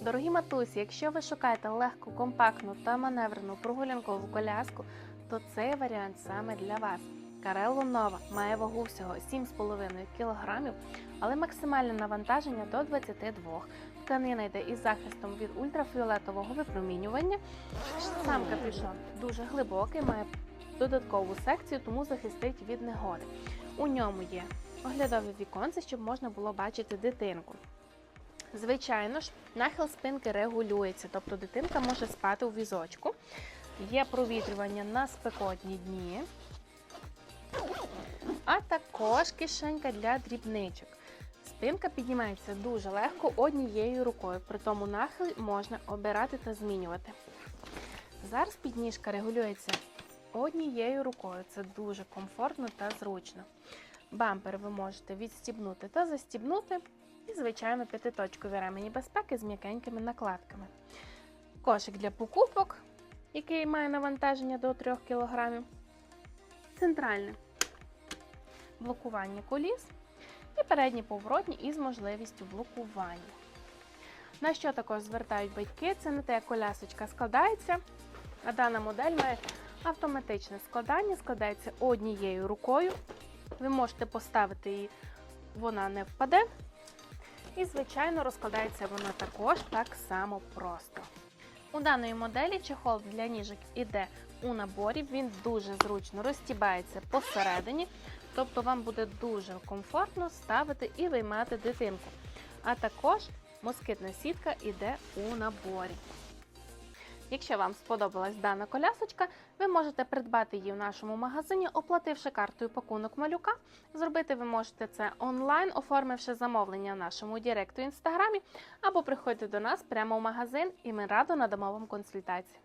Дорогі матусі, якщо ви шукаєте легку, компактну та маневрену прогулянкову коляску, то цей варіант саме для вас. Карело Нова має вагу всього 7,5 кг, але максимальне навантаження до 22 Тканина йде із захистом від ультрафіолетового випромінювання. Сам капюшон дуже глибокий, має додаткову секцію, тому захистить від негоди. У ньому є оглядові віконце, щоб можна було бачити дитинку. Звичайно ж, нахил спинки регулюється, тобто дитинка може спати у візочку. Є провітрювання на спекотні дні, а також кишенька для дрібничок. Спинка піднімається дуже легко однією рукою, при тому нахил можна обирати та змінювати. Зараз підніжка регулюється однією рукою. Це дуже комфортно та зручно. Бампер ви можете відстібнути та застібнути. І, звичайно, п'ятиточкові ремені безпеки з м'якенькими накладками. Кошик для покупок, який має навантаження до 3 кг. Центральне блокування коліс і передні поворотні із можливістю блокування. На що також звертають батьки, це не те, як колясочка складається, а дана модель має автоматичне складання, складається однією рукою. Ви можете поставити її, вона не впаде. І, звичайно, розкладається вона також так само просто. У даної моделі чехол для ніжок іде у наборі, він дуже зручно розтібається посередині, тобто вам буде дуже комфортно ставити і виймати дитинку. А також москитна сітка іде у наборі. Якщо вам сподобалась дана колясочка, ви можете придбати її в нашому магазині, оплативши картою пакунок малюка. Зробити ви можете це онлайн, оформивши замовлення в нашому Діректу інстаграмі, або приходьте до нас прямо в магазин, і ми радо надамо вам консультацію.